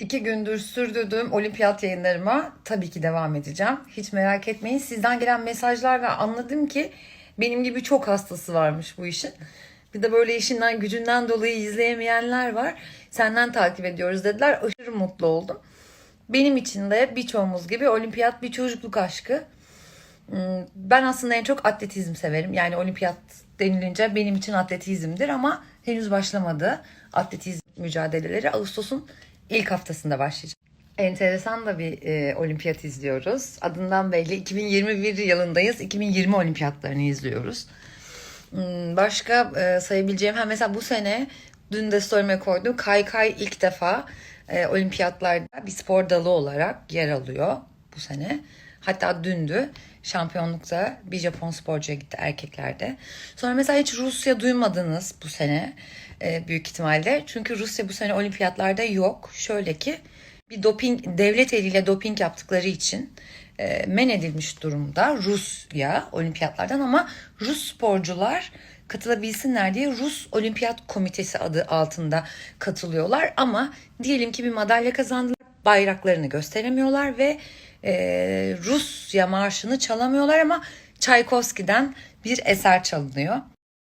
İki gündür sürdürdüğüm olimpiyat yayınlarıma tabii ki devam edeceğim. Hiç merak etmeyin. Sizden gelen mesajlarla anladım ki benim gibi çok hastası varmış bu işin. Bir de böyle işinden gücünden dolayı izleyemeyenler var. Senden takip ediyoruz dediler. Aşırı mutlu oldum. Benim için de birçoğumuz gibi olimpiyat bir çocukluk aşkı. Hmm, Ben aslında en çok atletizm severim. Yani olimpiyat denilince benim için atletizmdir ama henüz başlamadı. Atletizm mücadeleleri Ağustos'un ilk haftasında başlayacak. Enteresan da bir e, olimpiyat izliyoruz. Adından belli 2021 yılındayız. 2020 olimpiyatlarını izliyoruz. Hmm, Başka e, sayabileceğim ha mesela bu sene dün de story'me koydum. Kaykay ilk defa e, olimpiyatlarda bir spor dalı olarak yer alıyor bu sene. Hatta dündü şampiyonlukta bir Japon sporcuya gitti erkeklerde. Sonra mesela hiç Rusya duymadınız bu sene e, büyük ihtimalle. Çünkü Rusya bu sene olimpiyatlarda yok. Şöyle ki bir doping devlet eliyle doping yaptıkları için e, men edilmiş durumda Rusya olimpiyatlardan ama Rus sporcular katılabilsinler diye Rus Olimpiyat Komitesi adı altında katılıyorlar ama diyelim ki bir madalya kazandılar bayraklarını gösteremiyorlar ve e, Rusya marşını çalamıyorlar ama Çaykovski'den bir eser çalınıyor.